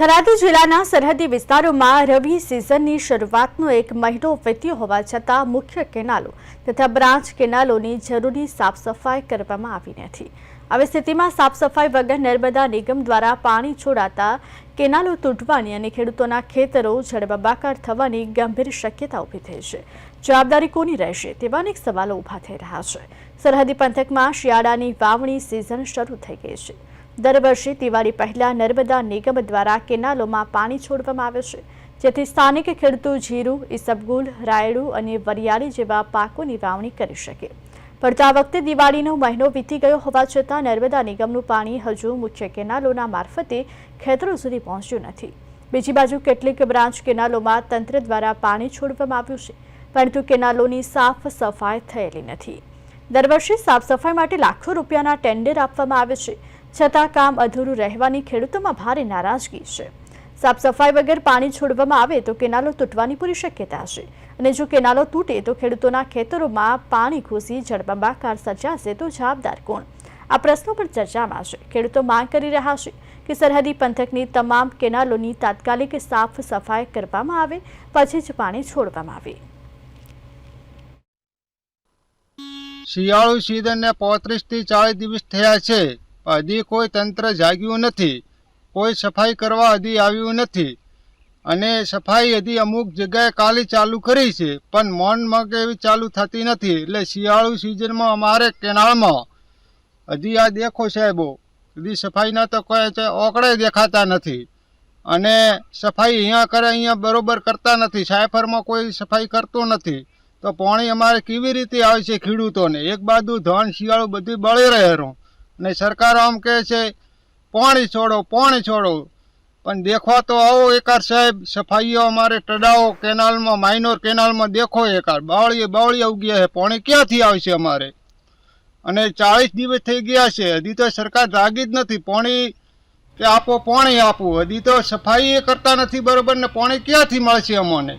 થરાદ જિલ્લાના સરહદી વિસ્તારોમાં રવિ સિઝનની શરૂઆતનો એક મહિનો વીત્યો હોવા છતાં મુખ્ય કેનાલો તથા બ્રાન્ચ કેનાલોની જરૂરી સાફ સફાઈ કરવામાં આવી નથી. આવી સ્થિતિમાં સાફ સફાઈ વગર નર્મદા નિગમ દ્વારા પાણી છોડાતા કેનાલો તૂટવાની અને ખેડૂતોના ખેતરો જળબંબાકાર થવાની ગંભીર શક્યતા ઊભી થઈ છે. જવાબદારી કોની રહેશે તેવા અનેક સવાલો ઊભા થઈ રહ્યા છે. સરહદી પંથકમાં શિયાળાની વાવણી સિઝન શરૂ થઈ ગઈ છે. દર વર્ષે દિવાળી પહેલા નર્મદા નિગમ દ્વારા કેનાલોમાં પાણી છોડવામાં આવે છે, જેથી સ્થાનિક ખેડૂતો જીરું, ઈસબગુલ, રાયડું અને વરિયાળી જેવા પાકોની વાવણી કરી શકે. પડતા વખતે દિવાળીનો મહિનો વીતી ગયો હોવા છતાં નર્મદા નિગમનું પાણી હજુ મુખ્ય કેનાલોના મારફતે ખેતરો સુધી પહોંચ્યું નથી. બીજી બાજુ કેટલીક બ્રાન્ચ કેનાલોમાં તંત્ર દ્વારા પાણી છોડવામાં આવ્યું છે, પરંતુ કેનાલોની સાફ સફાઈ થયેલી નથી. દર વર્ષે સાફ સફાઈ માટે લાખો રૂપિયાના ટેન્ડર આપવામાં આવે છે. છતાં કામ અધૂરું રહેવાની ખેડૂતોમાં ભારે નારાજગી છે. સાફ સફાઈ વગર પાણી છોડવામાં આવે તો કેનાલો તૂટવાની પૂરી શક્યતા છે. અને જો કેનાલો તૂટે તો ખેડૂતોના ખેતરોમાં પાણી ઘૂસી જળબંબાકાર સર્જાશે તો જવાબદાર કોણ? આ પ્રશ્નો પર ચર્ચામાં છે. ખેડૂતો માંગ કરી રહ્યા છે કે સરહદી પંથકની તમામ કેનાલોની તાત્કાલિક સાફ સફાઈ કરવામાં આવે, પછી જ પાણી છોડવામાં આવે. શિયાળુ સિઝનને પોત્રીસથી ચાળીસ દિવસ થયા છે. હજી કોઈ તંત્ર જાગ્યું નથી. કોઈ સફાઈ કરવા હજી આવ્યું નથી. અને સફાઈ હજી અમુક જગ્યાએ કાલી ચાલુ કરી છે. પણ મોનમાં કે એવી ચાલુ થતી નથી. એટલે શિયાળુ સિઝનમાં અમારે કેનાળમાં હજી આ દેખો સાહેબો. હજી સફાઈના તો કોઈ છે ઓકળે દેખાતા નથી. અને સફાઈ અહીંયા કરે અહીંયા બરોબર કરતા નથી. સાયફરમાં કોઈ સફાઈ કરતું નથી. તો પાણી અમારે કેવી રીતે આવે છે ખેડૂતોને? એક બાજુ ધન, શિયાળું બધું બળી રહેલું અને સરકાર આમ કહે છે, પાણી છોડો પાણી છોડો. પણ દેખવા તો આવો એકાર સાહેબ, સફાઈઓ અમારે ટડાઓ કેનાલમાં માઇનોર કેનાલમાં દેખો એકાર બાવળીએ બાવળીએ ઉગ્યા છે. પાણી ક્યાંથી આવશે અમારે? અને ચાળીસ દિવસ થઈ ગયા છે. હજી તો સરકાર જાગી જ નથી. પાણી કે આપો, પાણી આપવું હજી તો સફાઈ કરતા નથી બરોબર ને પાણી ક્યાંથી મળશે અમને?